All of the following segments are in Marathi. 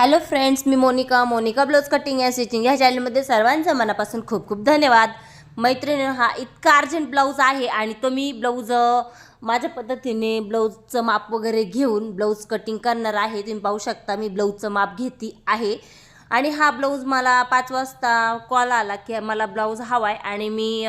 Hello friends me Monika. Monika blouse cutting and stitching ह्या चॅनलमध्ये सर्वांचं मनापासून खूप खूप धन्यवाद. मैत्रिणी हा इतका अर्जंट ब्लाऊज आहे आणि तो मी ब्लाऊज माझ्या पद्धतीने ब्लाऊजचं माप वगैरे घेऊन ब्लाऊज कटिंग करणार आहे. तुम्ही पाहू शकता मी ब्लाऊजचं माप घेते आहे. आणि हा ब्लाऊज मला पाच वाजता कॉल आला की मला ब्लाऊज हवा आहे आणि मी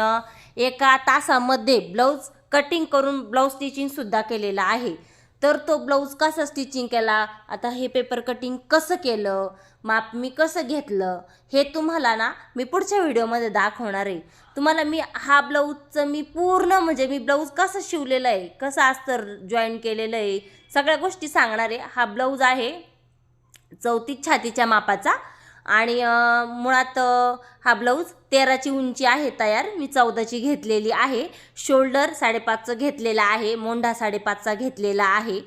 एका तासामध्ये ब्लाऊज कटिंग करून ब्लाऊज स्टिचिंगसुद्धा केलेलं आहे. तर तो ब्लाऊज कसा स्टिचिंग केला? आता हे पेपर कटिंग कसं केलं? माप मी कसं घेतलं? हे तुम्हाला ना मी पुढच्या व्हिडिओमध्ये दाखवणार आहे. तुम्हाला मी हा ब्लाऊजचं मी पूर्ण म्हणजे मी ब्लाऊज कसं शिवलेलं आहे कसं अस्तर जॉईन केलेलं आहे सगळ्या गोष्टी सांगणार आहे. हा ब्लाऊज आहे चौतीस छातीच्या मापाचा. आणि मुळात हा ब्लाऊज तेराची उंची आहे तयार. मी चौदाची घेतलेली आहे. शोल्डर साडेपाचचं घेतलेला आहे. मोंढा साडेपाचचा घेतलेला आहे.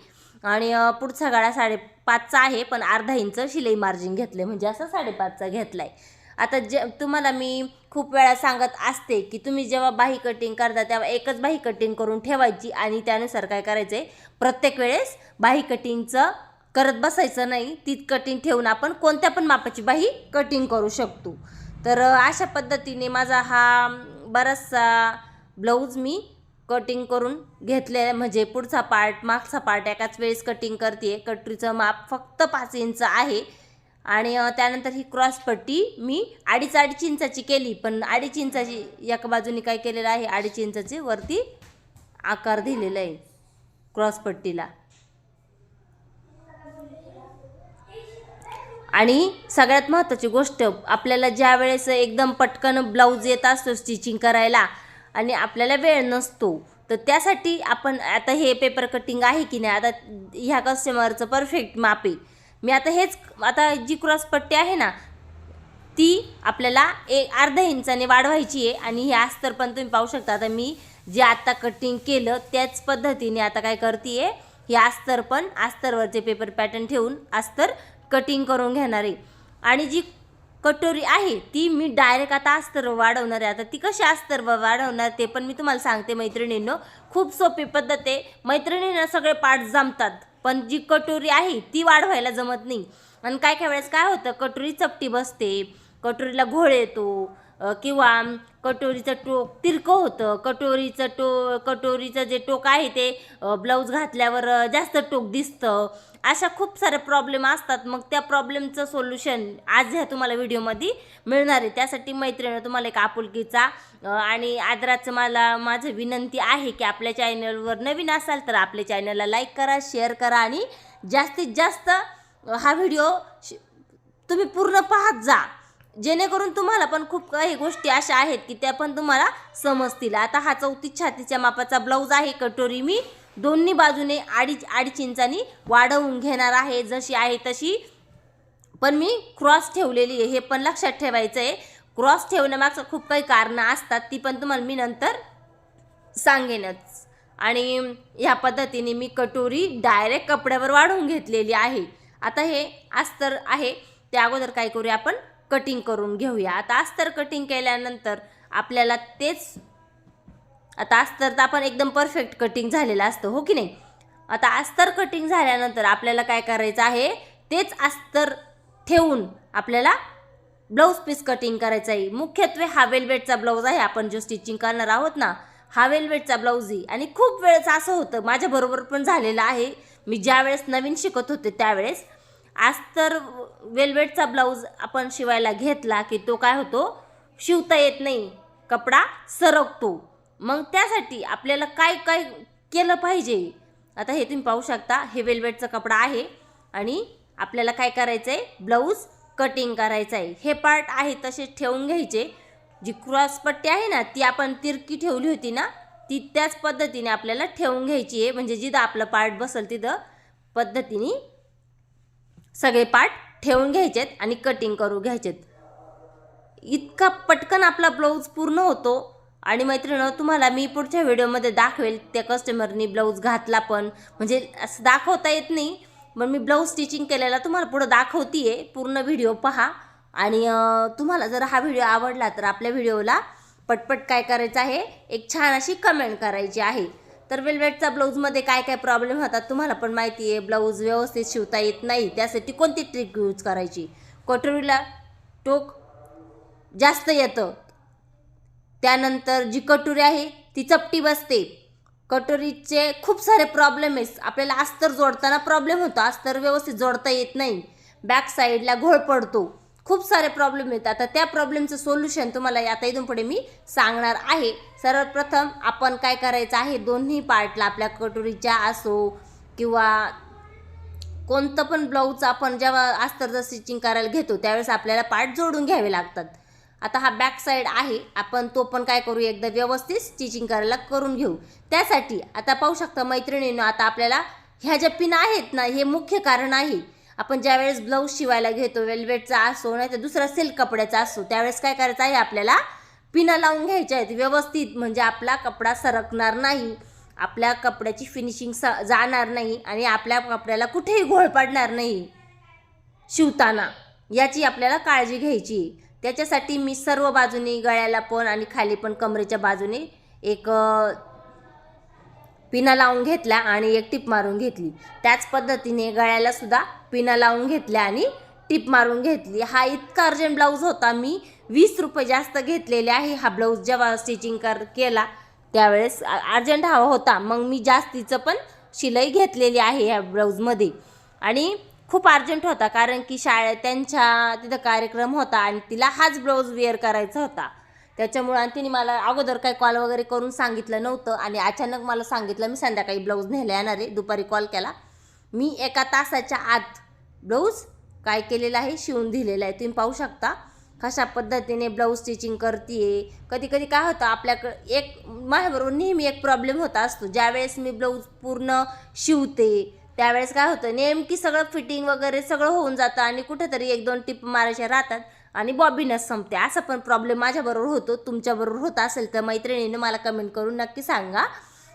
आणि पुढचा गाळा साडेपाचचा आहे पण अर्धा इंच शिलाई मार्जिन घेतले म्हणजे असं साडेपाचचा घेतला आहे आता जे तुम्हाला मी खूप वेळा सांगत असते की तुम्ही जेव्हा बाही कटिंग करता तेव्हा एकच बाही कटिंग करून ठेवायची आणि त्यानुसार काय करायचं आहे प्रत्येक वेळेस बाही कटिंगचं करत बसायचं नाही ती कटिंग ठेवून आपण कोणत्या पण मापाची बाही कटिंग करू शकतो. तर अशा पद्धतीने माझा हा बराचसा ब्लाऊज मी कटिंग करून घेतले म्हणजे पुढचा पार्ट मागचा पार्ट एकाच वेळेस कटिंग करते कटरीचं माप फक्त पाच इंच आहे. आणि त्यानंतर ही क्रॉसपट्टी मी अडीच अडीच इंचाची केली. पण अडीच इंचाची एका बाजूने काय केलेलं आहे? अडीच इंचाची वरती आकार दिलेला आहे. क्रॉसपट्टीला आणि सगळ्यात महत्त्वाची गोष्ट आपल्याला ज्या वेळेस एकदम पटकन ब्लाऊज येत असतो स्टिचिंग करायला आणि आपल्याला वेळ नसतो तर त्यासाठी आपण आता हे पेपर कटिंग आहे की नाही आता ह्या कस्टमरचं परफेक्ट माप आहे. मी आता हेच आता जी क्रॉस पट्टी आहे ना ती आपल्याला एक अर्धा इंचाने वाढवायची आहे आणि हे अस्तर पण तुम्ही पाहू शकता. आता मी जे आत्ता कटिंग केलं त्याच पद्धतीने आता काय करते आहे हे अस्तर पण अस्तरवरचे पेपर पॅटर्न ठेवून अस्तर कटिंग करून घेणार. आहे आणि जी कटोरी आहे ती मी डायरेक्ट आता अस्तर वाढवणार आहे. आता ती कशी अस्तर वाढवणार ते पण मी तुम्हाला सांगते मैत्रिणींनो. खूप सोपी पद्धत आहे. मैत्रिणींना सगळे पाठ जमतात पण जी कटोरी आहे ती वाढवायला जमत नाही. आणि काय काय वेळेस काय होतं कटोरी चपटी बसते कटोरीला घोळ येतो किंवा कटोरीचं टोक तिरकं होतं. कटोरीचं टो कटोरीचं जे टोक आहे ते ब्लाऊज घातल्यावर जास्त टोक दिसतं. अशा खूप साऱ्या प्रॉब्लेम असतात. मग त्या प्रॉब्लेमचं सोल्युशन आज ह्या तुम्हाला व्हिडिओमध्ये मिळणार आहे. त्यासाठी मैत्रिणी तुम्हाला एक आपुलकीचा आणि आदराचं मला माझं विनंती आहे की आपल्या चॅनलवर नवीन असाल तर आपल्या चॅनलला लाईक करा शेअर करा आणि जास्तीत जास्त हा व्हिडिओ श- तुम्ही पूर्ण पाहत जा. जेणेकरून तुम्हाला पण खूप काही गोष्टी अशा आहेत की त्या पण तुम्हाला समजतील. आता हा चौथी छातीच्या मापाचा ब्लाऊज आहे कटोरी मी. दोन्ही बाजूने अडीच अडीच इंचानी वाढवून घेणार आहे जशी आहे तशी. पण मी क्रॉस ठेवलेली आहे हे पण लक्षात ठेवायचं आहे क्रॉस ठेवण्यामागचं खूप काही कारणं असतात ती पण तुम्हाला मी नंतर सांगेनच. आणि ह्या पद्धतीने मी कटोरी डायरेक्ट कपड्यावर वाढवून घेतलेली आहे. आता हे अस्तर आहे त्या अगोदर काय करूया आपण? कटिंग करून घेऊया. आता अस्तर कटिंग केल्यानंतर आपल्याला तेच आता अस्तर तर आपण एकदम परफेक्ट कटिंग झालेलं असतं हो की नाही? आता अस्तर कटिंग झाल्यानंतर आपल्याला काय करायचं आहे? तेच अस्तर ठेवून आपल्याला ब्लाऊज पीस कटिंग करायचं आहे. मुख्यत्वे हा वेलवेटचा ब्लाऊज आहे आपण जो स्टिचिंग करणार आहोत ना हा वेलवेटचा ब्लाऊज आहे. आणि खूप वेळेस असं होतं माझ्याबरोबर पण झालेलं आहे. मी ज्यावेळेस नवीन शिकत होते त्यावेळेस आज तर वेलवेटचा ब्लाऊज आपण शिवायला घेतला की तो काय होतो? शिवता येत नाही. कपडा सरकतो. मग त्यासाठी आपल्याला काय काय केलं पाहिजे? आता हे तुम्ही पाहू शकता हे वेलवेटचा कपडा आहे आणि आपल्याला काय करायचं आहे ब्लाऊज कटिंग करायचं आहे हे पार्ट आहे तसेच ठेवून घ्यायचे. जी क्रॉसपट्टी आहे ना ती आपण तिरकी ठेवली होती ना ती त्याच पद्धतीने आपल्याला ठेवून घ्यायची आहे. म्हणजे जिथं आपलं पार्ट बसल तिथं पद्धतीने सगळे पार्ट ठेवून घ्यायचेत आणि कटिंग करून घ्यायचेत. इतका पटकन आपला ब्लाऊज पूर्ण होतो आणि मैत्रिणं तुम्हाला मी पुढच्या व्हिडिओमध्ये दाखवेल त्या कस्टमरनी ब्लाऊज घातला पण. म्हणजे असं दाखवता येत नाही पण मी ब्लाऊज स्टिचिंग केलेला तुम्हाला पुढं दाखवते पूर्ण व्हिडिओ पहा. आणि तुम्हाला जर हा व्हिडिओ आवडला तर आपल्या व्हिडिओला पटपट काय करायचं आहे? एक छान अशी कमेंट करायची आहे. तर वेलवेटचा ब्लाऊजमध्ये काय काय प्रॉब्लेम होतात तुम्हाला पण माहिती आहे ब्लाऊज व्यवस्थित शिवता येत नाही त्यासाठी कोणती ट्रिक यूज करायची? कटोरीला टोक जास्त येतं त्यानंतर जी कटोरी आहे ती चपटी बसते. कटोरीचे खूप सारे प्रॉब्लेम आहेत. आपल्याला अस्तर जोडताना प्रॉब्लेम होतो अस्तर व्यवस्थित जोडता येत नाही. बॅक साईडला घोळ पडतो. खूप सारे प्रॉब्लेम आहेत आता त्या प्रॉब्लेमचं सोल्युशन तुम्हाला आता इथून पुढे मी सांगणार आहे. सर्वप्रथम आपण काय करायचं आहे? दोन्ही पार्टला आपल्या कटोरीच्या असो किंवा कोणतं पण ब्लाऊज आपण जेव्हा अस्तर स्टिचिंग करायला घेतो त्यावेळेस आपल्याला पार्ट जोडून घ्यावे लागतात. आता हा बॅक साईड आहे. आपण तो पण काय करू? एकदा व्यवस्थित स्टिचिंग करायला करून घेऊ. त्यासाठी आता पाहू शकता मैत्रिणीनं आता आपल्याला ह्या ज्या पिन आहेत ना हे मुख्य कारण आहे. आपण ज्यावेळेस ब्लाऊज शिवायला घेतो वेल्वेटचा असो नाही तर दुसरा सिल्क कपड्याचा असो त्यावेळेस काय करायचं आहे? आपल्याला पिना लावून घ्यायच्या आहेत. व्यवस्थित म्हणजे आपला कपडा सरकणार नाही आपल्या कपड्याची फिनिशिंग स जाणार नाही आणि आपल्या कपड्याला कुठेही घोळ पडणार नाही शिवताना. याची आपल्याला काळजी घ्यायची. आहे. त्याच्यासाठी मी सर्व बाजूने गळ्याला पण आणि खाली पण कमरेच्या बाजूने एक पिना लावून घेतल्या आणि एक टिप मारून घेतली. त्याच पद्धतीने गळ्याला सुद्धा पिना लावून घेतल्या आणि टिप मारून घेतली. हा इतका अर्जंट ब्लाऊज होता मी वीस रुपये जास्त घेतलेले आहे. हा ब्लाऊज जेव्हा स्टिचिंग कर केला त्यावेळेस अर्जंट हवा होता. मग मी जास्तीचं पण शिलाई घेतलेली आहे ह्या ब्लाऊजमध्ये. आणि खूप अर्जंट होता कारण की शाळेत त्यांच्या तिथं कार्यक्रम होता आणि तिला हाच ब्लाऊज वेअर करायचा होता. त्याच्यामुळं आणि तिने मला अगोदर काही कॉल वगैरे करून सांगितलं नव्हतं आणि अचानक मला सांगितलं मी संध्याकाळी ब्लाऊज न्यायला येणार आहे दुपारी कॉल केला. मी एका तासाच्या आत ब्लाऊज काय केलेलं आहे शिवून दिलेलं आहे. तुम्ही पाहू शकता कशा पद्धतीने ब्लाऊज स्टिचिंग करते कधी कधी काय होतं आपल्याकडं एक माझ्याबरोबर नेहमी एक प्रॉब्लेम होता असतो. ज्यावेळेस मी ब्लाऊज पूर्ण शिवते त्यावेळेस काय होतं नेमकी सगळं फिटिंग वगैरे सगळं होऊन जातं आणि कुठेतरी एक दोन टिप मारायच्या राहतात. आणि बॉबीनच संपते. असा पण प्रॉब्लेम माझ्याबरोबर होतो तुमच्याबरोबर होत असेल तर मैत्रिणीने मला कमेंट करून नक्की सांगा.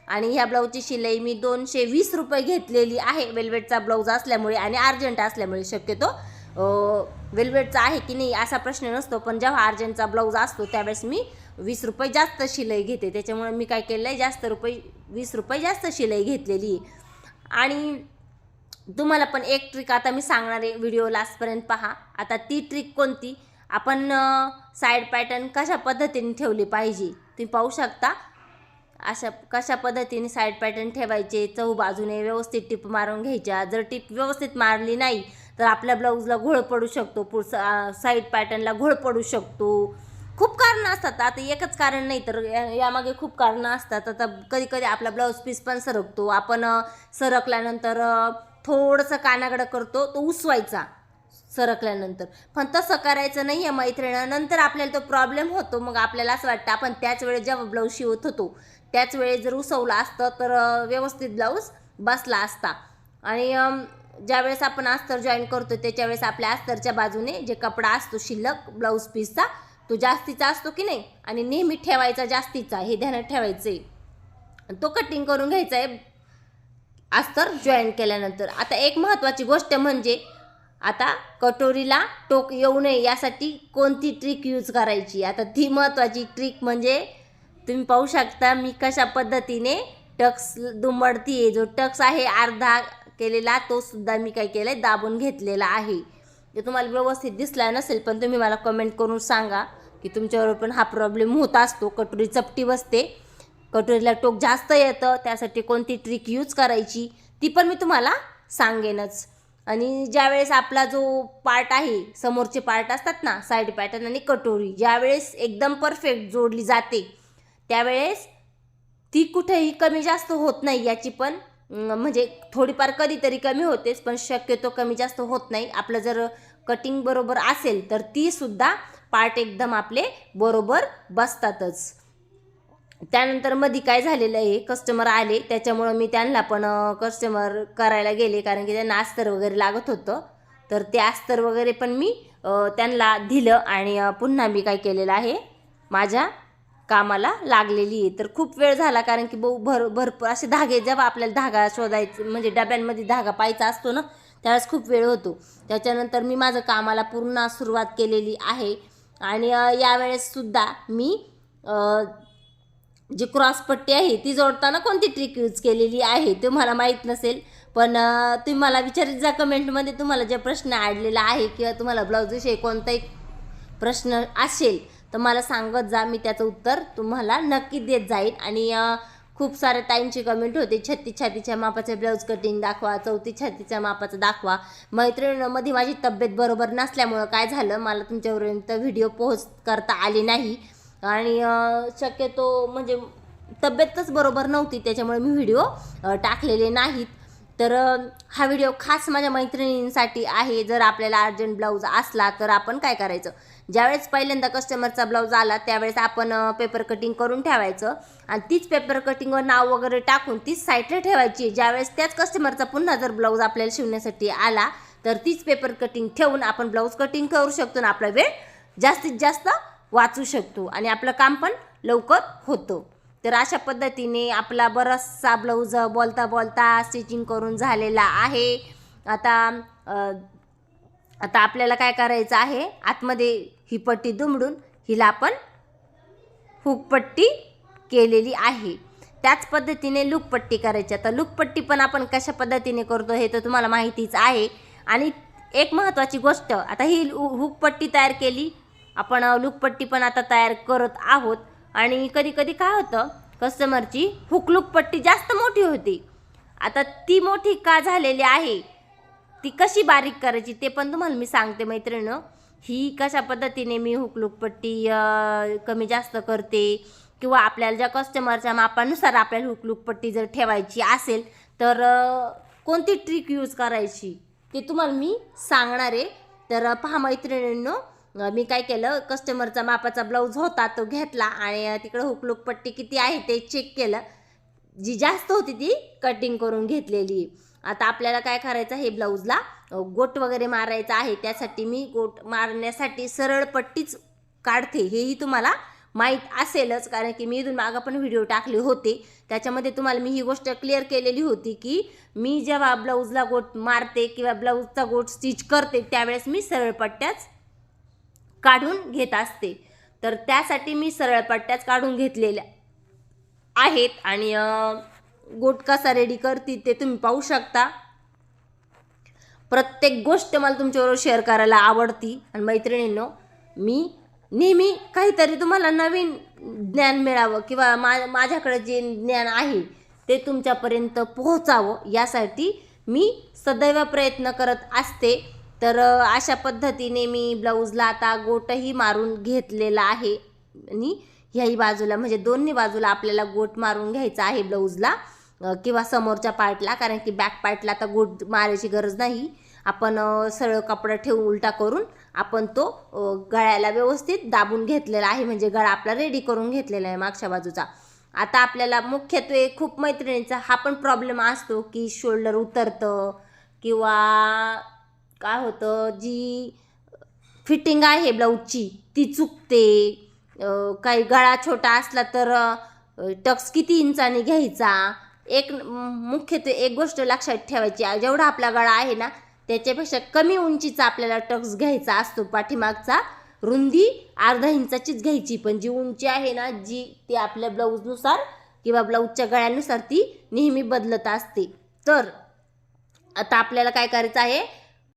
आणि ह्या ब्लाऊजची शिलाई मी दोनशे वीस रुपये घेतलेली आहे. वेल्वेटचा ब्लाऊज असल्यामुळे आणि अर्जंट असल्यामुळे शक्यतो वेल्वेटचा आहे की नाही असा प्रश्न नसतो. पण जेव्हा अर्जंटचा ब्लाऊज असतो त्यावेळेस मी वीस रुपये जास्त शिलाई घेते. त्याच्यामुळे मी काय केलं आहे जास्त रुपये वीस रुपये जास्त शिलाई घेतलेली. आणि तुम्हाला पण एक ट्रिक आता मी सांगणार आहे. व्हिडिओ लास्टपर्यंत पहा. आता ती ट्रिक कोणती? आपण साईड पॅटर्न कशा पद्धतीने ठेवली पाहिजे? तुम्ही पाहू शकता. अशा कशा पद्धतीने साईड पॅटर्न ठेवायचे? चौ बाजूने व्यवस्थित टिप मारून घ्यायच्या. जर टिप व्यवस्थित मारली नाही तर आपल्या ब्लाऊजला घोळ पडू शकतो. पुढ साईड पॅटर्नला घोळ पडू शकतो. खूप कारणं असतात. आता एकच कारण नाही तर या- यामागे खूप कारणं असतात. आता कधी कधी आपला ब्लाऊज पीस पण सरकतो. आपण सरकल्यानंतर थोडंसं कानाकडं करतो तो उसवायचा. सरकल्यानंतर. पण तसं करायचं नाही आहे मैत्रिणानंतर आपल्याला तो प्रॉब्लेम होतो. मग आपल्याला असं वाटतं आपण त्याच वेळेस जेव्हा ब्लाऊज शिवत होतो त्याच वेळेस जर उसवलं असतं तर व्यवस्थित ब्लाऊज बसला असता. आणि ज्यावेळेस आपण अस्तर जॉईन करतो त्याच्यावेळेस आपल्या अस्तरच्या बाजूने जे कपडा असतो शिल्लक ब्लाऊज पीसचा तो जास्तीचा असतो की नाही? आणि नेहमी ठेवायचा जास्तीचा हे ध्यानात ठेवायचं आहे तो कटिंग करून घ्यायचा आहे अस्तर जॉईन केल्यानंतर. आता एक महत्त्वाची गोष्ट म्हणजे आता कटोरीला टोक येऊ नये यासाठी कोणती ट्रिक यूज करायची? आता ती महत्त्वाची ट्रिक म्हणजे तुम्ही पाहू शकता मी कशा पद्धतीने टक्स दुमडतीये. जो टक्स आहे अर्धा केलेला तो सुद्धा मी काय केलं आहे दाबून घेतलेला आहे. जो तुम्हाला व्यवस्थित दिसला नसेल पण तुम्ही मला कमेंट करून सांगा की तुमच्यावर पण हा प्रॉब्लेम होत असतो. कटोरी चपटी बसते. कटोरीला टोक जास्त येतं त्यासाठी कोणती ट्रिक यूज करायची ती पण मी तुम्हाला सांगेनच. आणि ज्यावेळेस आपला जो पार्ट आहे समोरचे पार्ट असतात ना साईड पॅटर्न आणि कटोरी ज्यावेळेस एकदम परफेक्ट जोडली जाते त्यावेळेस ती कुठेही कमी जास्त होत नाही याची पण म्हणजे थोडीफार कधीतरी कमी होतेच पण शक्यतो कमी जास्त होत नाही. आपलं जर कटिंग बरोबर असेल तर तीसुद्धा पार्ट एकदम आपले बरोबर बसतातच. त्यानंतरमध्ये काय झालेलं आहे कस्टमर आले त्याच्यामुळं मी त्यांना पण कस्टमर करायला गेले कारण की त्यांना अस्तर वगैरे लागत होतं. तर ते अस्तर वगैरे पण मी त्यांना दिलं आणि पुन्हा मी काय केलेलं आहे माझ्या कामाला लागलेली आहे. तर खूप वेळ झाला कारण की बहु भर भरपूर असे धागे जेव्हा आपल्याला धागा शोधायचं म्हणजे डब्यांमध्ये धागा पाहायचा असतो ना त्यावेळेस खूप वेळ होतो. त्याच्यानंतर मी माझं कामाला पूर्ण सुरुवात केलेली आहे. आणि यावेळेससुद्धा मी जी क्रॉसपट्टी आहे ती जोडताना कोणती ट्रिक यूज केलेली आहे ते मला माहीत नसेल. पण तुम्ही मला विचारित जा कमेंटमध्ये तुम्हाला जे प्रश्न आडलेला आहे किंवा तुम्हाला ब्लाऊजविषयी कोणताही प्रश्न असेल तर मला सांगत जा मी त्याचं उत्तर तुम्हाला नक्की देत जाईन. आणि खूप साऱ्या ताईंची कमेंट होते छत्तीस छातीच्या मापाचे ब्लाऊज कटिंग दाखवा चौतीस छातीच्या मापाचं दाखवा. मैत्रिणीमध्ये माझी तब्येत बरोबर नसल्यामुळं काय झालं मला तुमच्यापर्यंत व्हिडिओ पोहोच करता आले नाही. आणि शक्यतो म्हणजे तब्येतच बरोबर नव्हती त्याच्यामुळे मी व्हिडिओ टाकलेले नाहीत. तर हा व्हिडिओ खास माझ्या मैत्रिणींसाठी आहे. जर आपल्याला अर्जंट ब्लाऊज असला तर आपण काय करायचं? ज्यावेळेस पहिल्यांदा कस्टमरचा ब्लाऊज आला त्यावेळेस आपण पेपर कटिंग करून ठेवायचं. आणि तीच पेपर कटिंगवर नाव वगैरे टाकून तीच साईडला ठेवायची. ज्यावेळेस त्याच कस्टमरचा पुन्हा जर ब्लाऊज आपल्याला शिवण्यासाठी आला तर तीच पेपर कटिंग ठेवून आपण ब्लाऊज कटिंग करू शकतो. आणि आपला वेळ जास्तीत जास्त वाचू शकतो आणि आपलं काम पण लवकर होतं. तर अशा पद्धतीने आपला बराचसा ब्लाऊज बोलता बोलता स्टिचिंग करून झालेला आहे. आता आता आपल्याला काय करायचं आहे? आतमध्ये ही पट्टी दुमडून हिला आपण हुकपट्टी केलेली आहे. त्याच पद्धतीने लुकपट्टी करायची. आता लुकपट्टी पण आपण कशा पद्धतीने करतो हे तर तुम्हाला माहितीच आहे. आणि एक महत्त्वाची गोष्ट आता ही हुकपट्टी तयार केली आपण लुकपट्टी पण आता तयार करत आहोत. आणि कधी कधी काय होतं कस्टमरची हुकलुकपट्टी जास्त मोठी होती. आता ती मोठी का झालेली आहे ती कशी बारीक करायची ते पण तुम्हाला मी सांगते मैत्रिणीनं. ही कशा पद्धतीने मी हुकलुकपट्टी कमी जास्त करते किंवा आपल्याला ज्या कस्टमरच्या मापानुसार आपल्याला हुकलुकपट्टी जर ठेवायची असेल तर कोणती ट्रिक यूज करायची ते तुम्हाला मी सांगणार आहे. तर पहा मैत्रिणींनो मी काय केलं कस्टमरचा मापाचा ब्लाऊज होता तो घेतला आणि तिकडं हुकलुक पट्टी किती आहे ते चेक केलं. जी जास्त होती ती कटिंग करून घेतलेली. आता आपल्याला काय करायचं हे ब्लाऊजला गोट वगैरे मारायचा आहे त्यासाठी मी गोट मारण्यासाठी सरळ पट्टीच काढते. हेही तुम्हाला माहीत असेलच कारण की मी इथून मागं पण व्हिडिओ टाकले होते. त्याच्यामध्ये तुम्हाला मी ही गोष्ट क्लिअर केलेली होती की मी जेव्हा ब्लाऊजला गोट मारते किंवा ब्लाऊजचा गोट स्टिच करते त्यावेळेस मी सरळ पट्ट्याच काढून घेत असते. तर त्यासाठी मी सरळ पट्ट्याच काढून घेतलेल्या आहेत आणि गोट कसा रेडी करते ते तुम्ही पाहू शकता. प्रत्येक गोष्ट मला तुमच्याबरोबर शेअर करायला आवडती. आणि मैत्रिणींनो मी नेहमी काहीतरी तुम्हाला नवीन ज्ञान मिळावं किंवा मा माझ्याकडे जे ज्ञान आहे ते तुमच्यापर्यंत पोहोचावं यासाठी मी सदैव प्रयत्न करत असते. तर अशा पद्धतीने मी ब्लाऊजला आता गोटही मारून घेतलेला आहे. आणि ह्याही बाजूला म्हणजे दोन्ही बाजूला आपल्याला गोट मारून घ्यायचा आहे ब्लाऊजला किंवा समोरच्या पार्टला कारण की बॅक पार्टला आता गोट मारायची गरज नाही. आपण सरळ कपडा ठेवून उलटा करून आपण तो गळ्याला व्यवस्थित दाबून घेतलेला आहे. म्हणजे गळा आपला रेडी करून घेतलेला आहे मागच्या बाजूचा. आता आपल्याला मुख्यत्वे खूप मैत्रिणींचा हा पण प्रॉब्लेम असतो की शोल्डर उतरतं किंवा काय होतं जी फिटिंग आहे ब्लाऊजची ती चुकते. काही गळा छोटा असला तर टक्स किती इंचाने घ्यायचा? एक मुख्यत्वे एक गोष्ट लक्षात ठेवायची जेवढा आपला गळा आहे ना त्याच्यापेक्षा कमी उंचीचा आपल्याला टक्स घ्यायचा असतो पाठीमागचा. रुंदी अर्धा इंचाचीच घ्यायची पण जी उंची आहे ना जी ती आपल्या ब्लाऊजनुसार किंवा ब्लाऊजच्या गळ्यानुसार ती नेहमी बदलत असते. तर आता आपल्याला काय करायचं आहे?